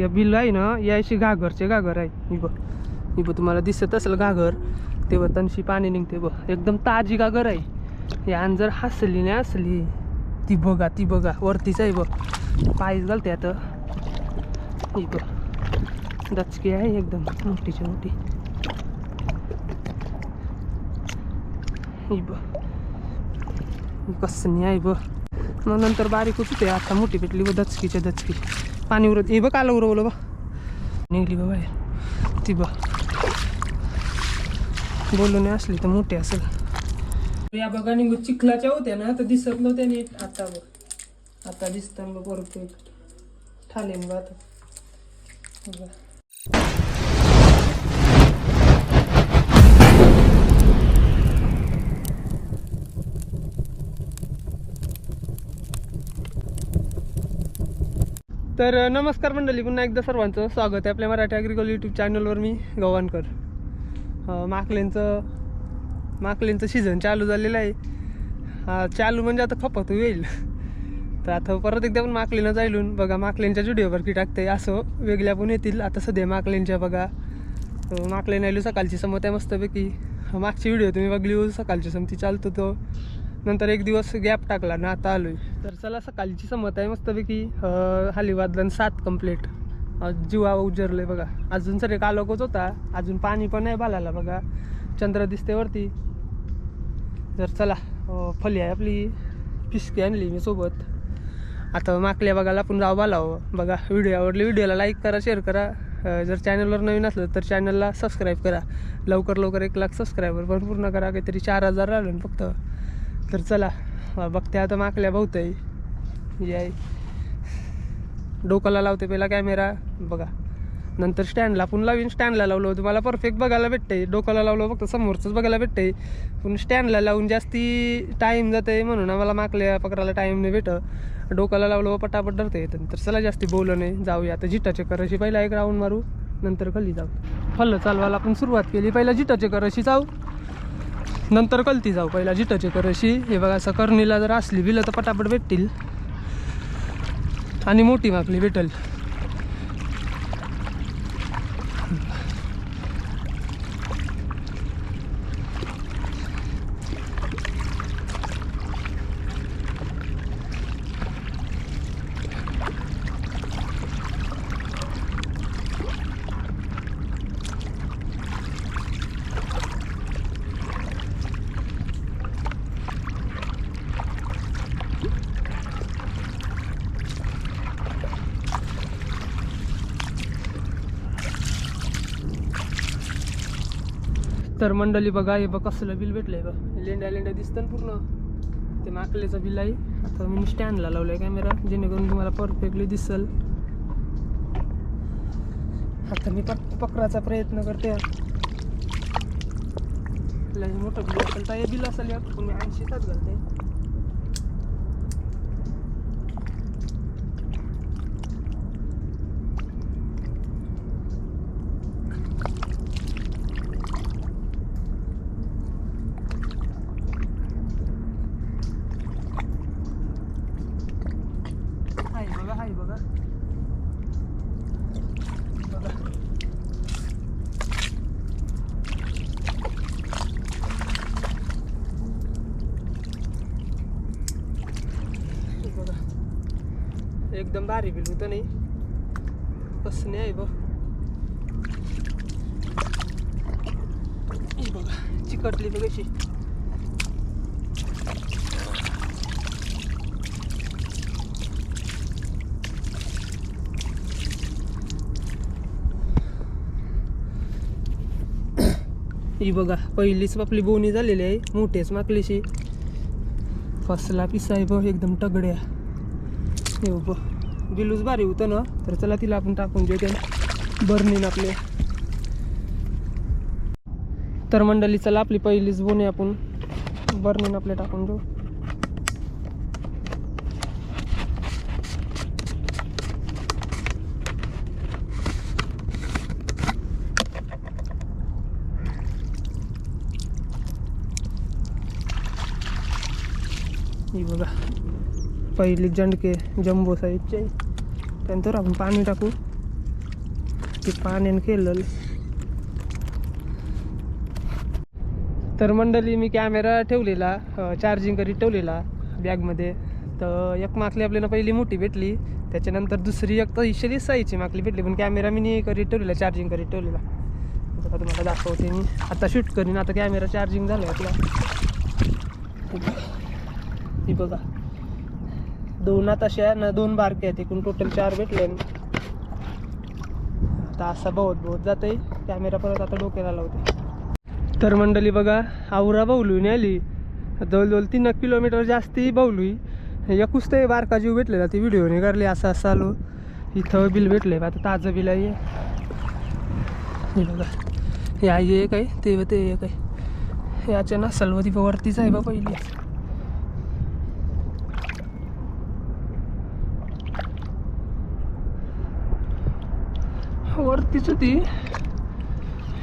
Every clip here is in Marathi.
या बिल आहे ना यायशी घागरचे घागर आहे. मी बघ. मी बघ तुम्हाला दिसत असेल घागर तेव्हा तनशी पाणी निघते बघ. एकदम ताजी घागर आहे. या अंजर हसली नाही हसली ती बघा ती बघा. वरतीच आहे बघ. पायच घालते आता. ही बघ. दचकी आहे एकदम. मोठीची मोठी. ही बघ. कसं आहे बघ. मग नंतर बारीक होती ते. आता मोठी भेटली व दचकीच्या दचकी. पाणी उरत हे बघ आलं उरवलं बा निघली बा बाहेर. ती बा बोलून असली तर मोठी असेल. या बघा निघू चिखलाच्या होत्या ना तर दिसत नव्हत्या नीट. आता बघ. आता दिसतात बघ परफेक्ट ठाले बघ आता. तर नमस्कार मंडळी पुन्हा एकदा सर्वांचं स्वागत आहे आपल्या मराठी ॲग्रिकल यूट्यूब चॅनलवर मी गव्हाणकर. माकलेंचं माकलेंचं सीझन चालू झालेलं आहे. हा चालू म्हणजे आता खपत येईल तर आता परत एकदा पण माकलेनं जायलून बघा माकलेंच्या व्हिडिओवरती टाकते असं वेगळ्या पण येतील. आता सध्या माकलेंच्या बघा माकलेनं माकलेन आलो सकाळची समत आहे मस्तपैकी. मागची व्हिडिओ तुम्ही बघली हो, सकाळची समती चालतो तो नंतर एक दिवस गॅप टाकला ना आता आलोय. तर चला सकाळची समत आहे मस्तपैकी अं, सात कंप्लीट जीवा उजरले बघा. अजून सर एक आलोकच होता अजून पाणी पण नाही बालाला बघा. चंद्र दिसते वरती. तर चला फली आहे आपली. पिसकी आणली मी सोबत. आता माकल्या बघायला आपण जाऊ बालावं. बघा व्हिडिओ आवडले व्हिडिओला लाईक करा शेअर करा. जर चॅनलवर नवीन असलं तर चॅनलला सबस्क्राईब करा. लवकर लवकर एक लाख सबस्क्रायबर पण पूर्ण करा काहीतरी चार हजार राहिलं ना फक्त. तर चला बघते आता माकल्या बहुत आहे. याय डोकाला लावते पहिला कॅमेरा बघा. नंतर स्टँडला पण लावीन स्टँडला लावलो. तुम्हाला परफेक्ट बघायला भेटते डोकाला लावलं फक्त समोरचंच बघायला भेटते पण स्टँडला लावून जास्ती टाईम जाते म्हणून आम्हाला माकल्या पकडायला टाईम नाही भेटत. डोकाला लावलं पटापट धरते तर चला जास्ती बोललं नाही जाऊया आता झिटा चक्कर अशी पहिला एक राऊंड मारू नंतर खाली जाऊ. फल्लं चालवायला आपण सुरुवात केली. पहिला जिटाचे कराशी जाऊ. नंतर कलती जाऊ पहिला जिटाचे करशी हे बघा असं करणीला जर असली बिलं तर पटापट भेटतील. आणि मोठी माकली भेटल. तर मंडळी बघा हे बघ कसलं बिल भेटलंय बघ. लेंड्या लेंड्या दिसतं ना पूर्ण. ते माकलेचं बिल आहे. आता मी स्टँडला लावलंय कॅमेरा जेणेकरून तुम्हाला परफेक्टली दिसल. आता मी पक पकडायचा प्रयत्न करते. मोठं बिल असेल तर हे बिल असेल यात तुम्ही ऐंशीचाच घालते हाय बघा हाय बघा बघा हे बघा एकदम भारी बिल होतं नाही. कसं नाही आहे बघ. बघा चिकटली बघ अशी ही बघा पहिलीच आपली बोनी झालेली आहे मोठेच माकलीशी. फसला पिसाय आहे बघ एकदम तगड्या. हे बघ. दिलूच भारी होतं ना तर चला तिला आपण टाकून देऊ त्या बर्नीन आपले तर मंडळी चला आपली पहिलीच बोने आपण. बर्नीन आपले टाकून देऊ. ही बघा. पहिली जंडके जम्बो साईजचे त्यानंतर आपण पाणी टाकू. ते पाण्याने केलेलं. तर मंडळी मी कॅमेरा ठेवलेला चार्जिंग करीत ठेवलेला बॅगमध्ये तर एक माकली आपल्याला पहिली मोठी भेटली. त्याच्यानंतर दुसरी एक तर इशली साईजची माकली भेटली. पण कॅमेरा मी करीत ठेवलेला चार्जिंग करीत ठेवलेला. आता तुम्हाला दाखवते मी. आता शूट करीन. आता कॅमेरा चार्जिंग झाला आपला. ही बघा. दोन आता अशा ना दोन बारके आहेत. एकूण टोटल चार भेटले आता असा बहुत बहुत जाते कॅमेरा परत आता डोक्याला लावते तर मंडळी बघा आवरा बावलून आली. जवळजवळ तीन एक किलोमीटर जास्ती बावलुई. एकूच ते बारका जीव भेटलेला ती व्हिडिओने करली. असं असं आलो. इथं बिल भेटले आता ताजं बिल आहे. हे बघा. हे एक आहे ते ते एक आहे. याच्या नसल व वरतीच आहे बा पहिली. वरतीच होती?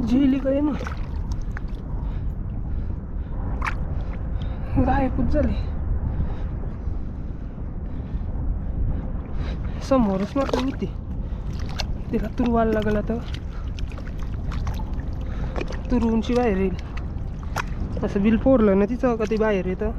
झेली काय ना? गायबच झाली. समोरच मात्र होती. तिला तुरवायला लागला तर. तुरवूनची बाहेर येईल. असं बिल फोडलं ना तिचं का ती बाहेर येतं?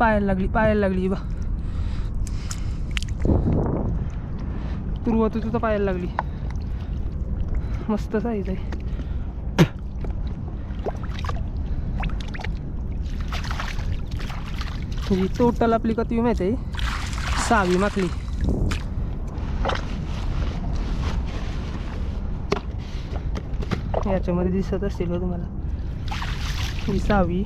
पायाला लागली पायाला लागली बा. तुरवत होती पाहायला लागली. मस्त साईज आहे. ही टोटल आपली किती माहिती आहे? सहावी माकली याच्यामध्ये दिसत असतील का हो तुम्हाला. ही सहावी.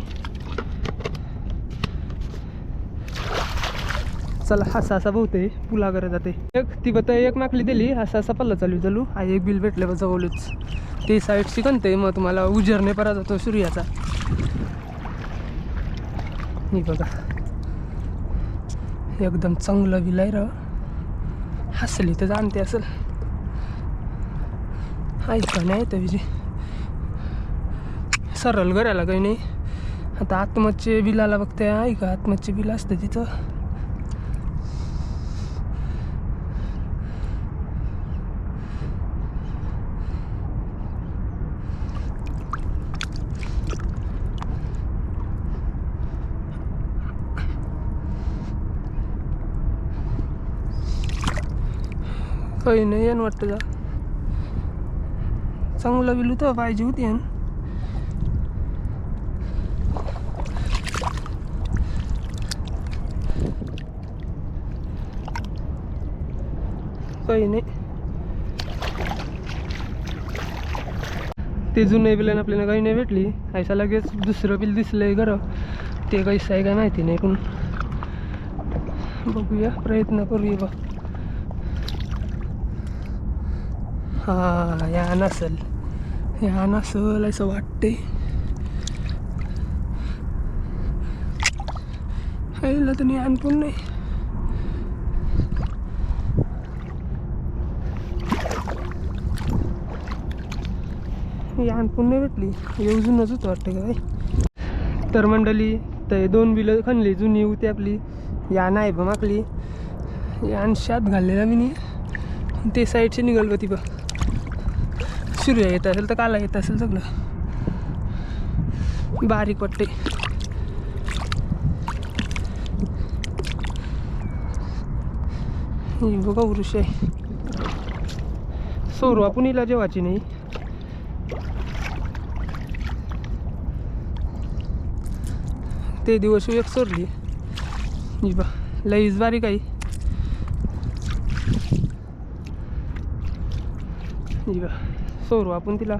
चला असा असा बहुते पुला करत जाते. एक ती बत एक माकली दिली असा असा पल्ला चालू चालू हा एक बिल भेटलं बा जवळच. ते साईड शिकणते मग तुम्हाला उजरणे परत जातो सूर्याचा. मी बघा. एकदम चांगलं बिल आहे र. हसली तर जाणते असेल. ऐका नाही तर विजय? सरळ करायला काही नाही. आता आत्महत्ये बिलाला बघते ऐका आत्महत्ये बिल असतं तिथं? काही नाही येण वाटतं जा. चांगलं बिल होतं पाहिजे होती आहे काही नाही. ते जुने बिल आपल्याला काही नाही भेटली. ऐसा लगेच दुसरं बिल दिसलंय गर ते कैसं आहे का माहिती नाही पण बघूया प्रयत्न करूया बघ हा या नसल. या नसल असं वाटते. आईला तर ज्ञान पण नाही. यान पण नाही भेटली. येऊजूनच होतं वाटतं काय तर मंडळी तर दोन बिलं खणली जुनी होती आपली. यान आहे बा माकली यान शात घाललेला मी नाही ते साईडचे निघाल होती बा सूर्य येत असेल तर काला येत असेल सगळं. बारीक वाटते बघा वृक्ष आहे. सोरवा पुणीला जेवायची नाही. ते दिवस एक सोडली ही बा लईच बारीक आहे. जी बा सोरू आपण तिला.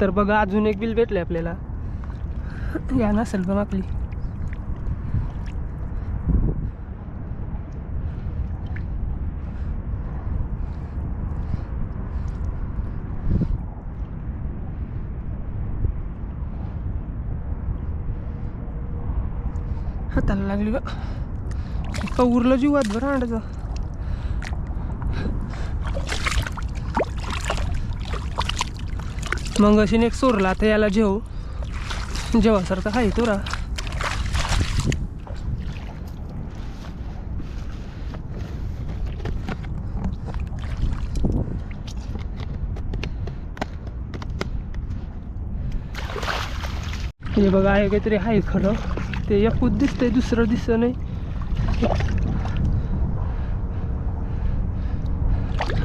तर बघा अजून एक बिल भेटले आपल्याला. या नसेल पण आपली हाताला लागली का का उरलं जीवात बरं अंड्याचा मग अशी एक सोरला आता याला जेव. जेवासारखं आहे तुरा हे बघा आहे काहीतरी आहे खरं. ते एकूच दिसतंय दुसरं दिसत नाही.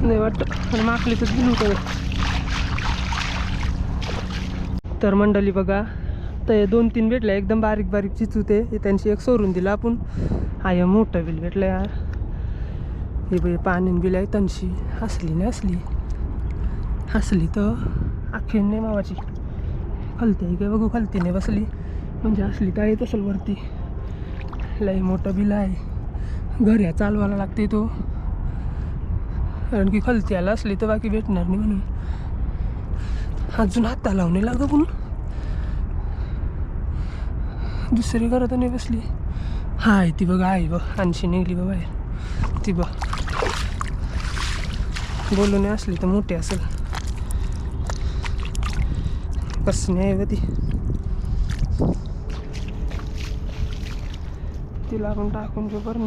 नाही वाटतं. पण तर दिलं होतं तर मंडळी बघा तर दोन तीन भेटल्या एकदम बारीक बारीक चिचूते ते. त्यांची एक सोडून दिलं आपण. हा मोठं बिल भेटलं यार. हे बाई पाणी बिल आहे त्यांची. हसली नाही हसली हसली तर आखी नाही मावाची खालती आहे काय बघू खालती नाही बसली. म्हणजे असली तर येत असेल वरती. लय मोठं बिल आहे. घरी चालवायला लागते तो. कारण की खलती आला असली तर बाकी भेटणार नाही म्हणून. अजून हाता लावणे लागतो पण दुसरी घरात नाही बसली. हाय ती बघ आहे बघ आणशी निघली बघ बाहेर. ती बघ. बोलून असली तर मोठी असेल. कसं नाही आहे ती. तिला आपण टाकून जो बरं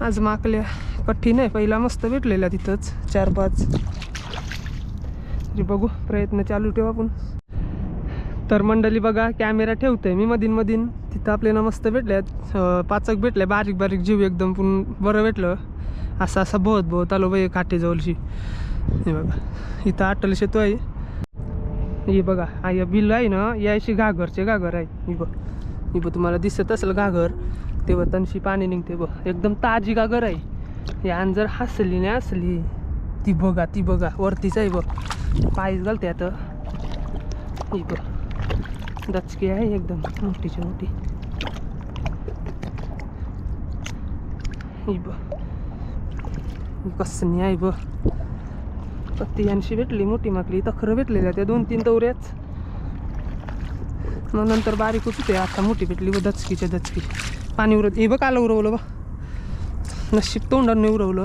आज माकल्या कठीण आहे पहिला मस्त भेटलेला तिथंच चार पाच. म्हणजे बघू प्रयत्न चालू ठेवू आपण. तर मंडळी बघा कॅमेरा ठेवते मी मधीन मधीन. तिथं आपल्याला मस्त भेटल्यात पाचक भेटले बारीक बारीक जीव एकदम पण बरं भेटलं. असं असं बहुत बहुत आलो बाई काटेजवळशी हे बघा इथं अटल शेतो आहे. हे बघा आय बिल आहे ना याशी घागरचे घागर आहे. ही बघ ही बघ तुम्हाला दिसत असेल घागर तेव्हा तनशी पाणी निघते बघ. एकदम ताजी घागर आहे. यान जर हसली नाही हसली. ती बघा ती बघा वरतीच आहे बघ. पायच घालते आता. ही बघ दचकी आहे एकदम मोठीची मोठी. ही बघ कसं आहे ब पत्ती यांशी भेटली मोठी माकली तर खरं भेटलेल्या त्या दोन तीन दौऱ्याच मग नंतर बारीक होती आता मोठी भेटली व दचकीच्या दचकी. पाणी उरत हे बघ काल उरवलं बा नशीब तोंडाने उरवलं.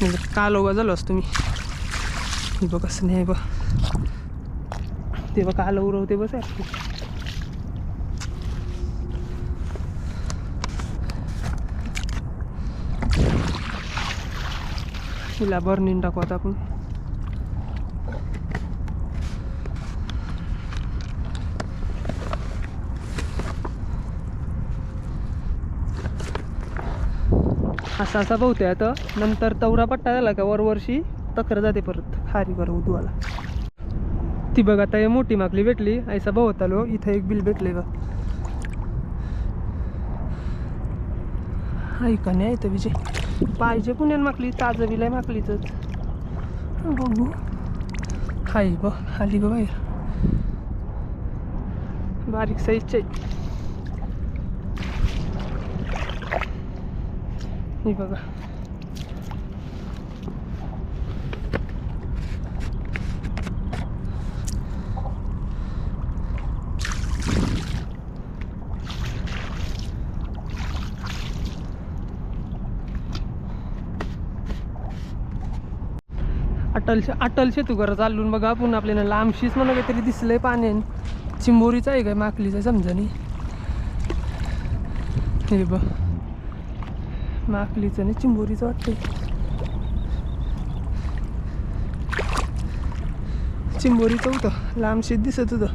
म्हणजे काल उगा झालो असतो मी. हे बघ कसं नाही बघ ते बघ काल उरवते बस हिला बर्निन टाकू आता आपण. असा असा बहुते आता. नंतर तवरा पट्टा झाला का वरवर्षी तक्र जाते परत. खारी बरं उदवाला. ती बघ आता हे मोठी माकली भेटली. ऐसा बहुत आलो इथं एक बिल भेटले बघ. ऐका नाही तर विजय. पाहिजे पुण्यान माकली ताजं बिलाय आहे माकलीच बघू. हाय ब आली ग बाहेर. बारीक साईजची आहे बघा. अटल अटल शेतूकर चालून बघा आपण आपल्याला लांबशीच म्हणा काहीतरी दिसलंय पाण्यान चिंबोरीचं आहे काय माकलीचं समजा नाही. हे बघ. माकलीचं नाही चिंबोरीचं वाटतंय. चिंबोरीचं होतं. लांबशीच दिसत होतं.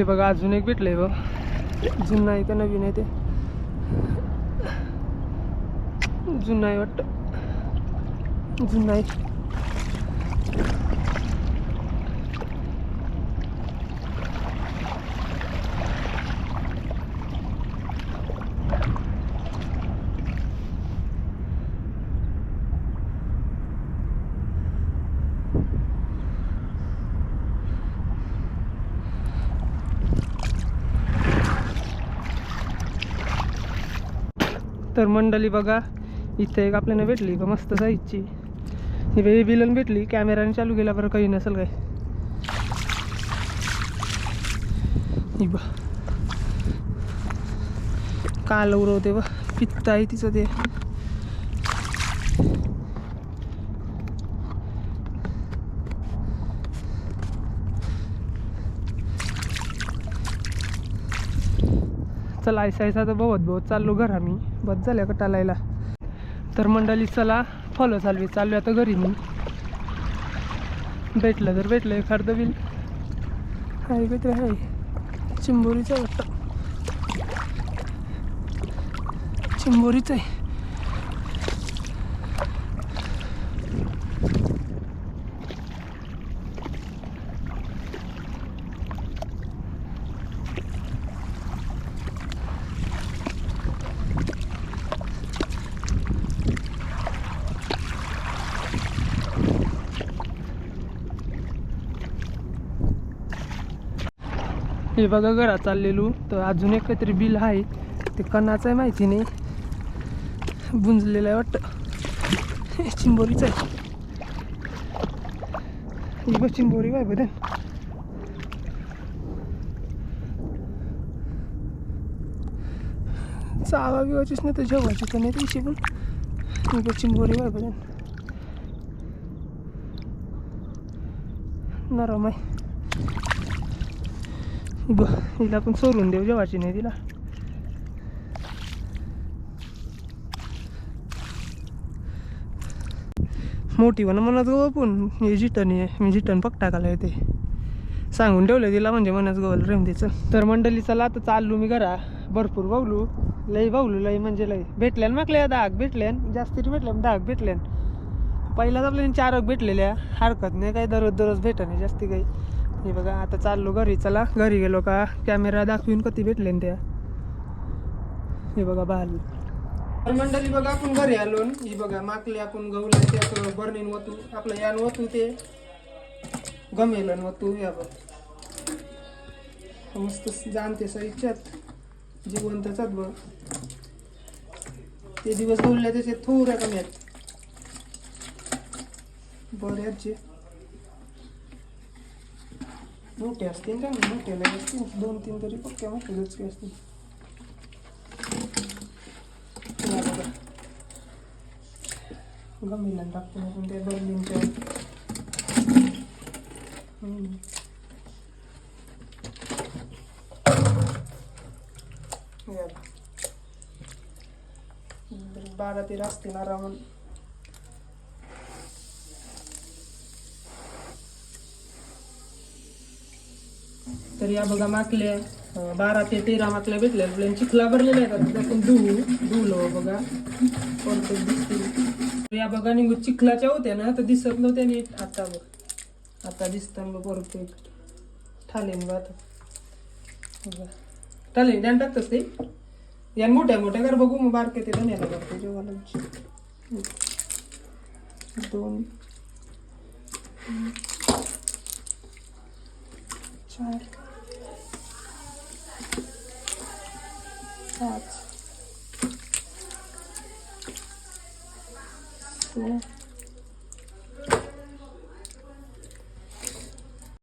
हे बघा अजून एक भेटलंय बघ. जुनं आहे का नवीन आहे ते? जुनं आहे वाटतं. जुनं आहे. तर मंडळी बघा इथे एक आपल्याला भेटली का मस्त साईजची. ही बिलन भेटली कॅमेराने चालू केला बरं काही नसेल काय. ही बा काल उरवते बा पित्त आहे तिचं ते. चला ऐसा ऐसा तर बहुत बहुत चाललो घर आम्ही बस झाल्या का टालायला? तर मंडळी चला फॉलो चालवी. चालू आता घरी मी. भेटलं तर भेटलं एखादं बिल. आहे काहीतरी आहे चिंबोरीचं आहे वाटतं. चिंबोरीचं आहे. हे बघा घरात चाललेलो. तर अजून एक काहीतरी बिल आहे. ते कणाचं आहे माहिती नाही. बुंजलेलं आहे वाटतं. चिंबोरीच आहे. ही बघ चिंबोरी बाय बदल चावा बिवाचीच नाही तर जेवायची तर नाही त्याची पण. ही बघ चिंबोरी बाय बदल नरम आहे. हिला पण सोडून देऊ जेवायची नाही तिला. मोठी म्हणा म्हणत गो पण हे जिटन आहे मी जिटन पक टाकायला येते. सांगून ठेवलं तिला म्हणजे म्हणत गवल रेम तिचं तर मंडळी चला आता चाललो मी घरा भरपूर बावलू लई बावलू लई म्हणजे लई. भेटल्यान मागल्या दाग भेटल्यान जास्ती भेटल्या दाग भेटल्यान. पहिलाच आपल्याला चारक भेटलेल्या हरकत नाही काही दररोज दररोज भेटणे नाही जास्ती काही. हे बघा आता चाललो घरी. चला घरी गेलो का? कॅमेरा दाखवून कधी भेटले त्या. हे बघा बाल. मंडळी बघा आपण घरी आलो ही बघा माकले आपण गहूला त्यात बर्नीन वतू आपलं यान वतू ते गमेल वतू या बघ. मस्त जाणते इच्छात जिवंतचात बघ ते दिवस गवल्या त्याचे थोड्या कमी आहेत. बऱ्याचचे मोठे असतील का मोठ्याला मोठे असतील दोन तीन तरी पक्क्या मोठेच की असतील या बघा. टाकतो आपण त्या बर्लिनच्या बारा तेरा असतील आरामात तर या बघा माकल्या बारा ते तेरा माकल्या भेटल्या. आपल्याला चिखला भरलेल्या आहेत आता. आपण धुवू धुवलो हो बघा. परत दिसतील या बघा निघू चिखलाच्या होत्या ना तर दिसत नव्हत्या नीट. आता बघ. आता दिसतं बघ परफेक्ट ठालेन बघ आता. बघा. ठालेन ध्यान टाकतस ते. या मोठ्या मोठ्या कर बघू मग बारके ते धन्याला करतो जेव्हा दोन चार. saat. Su.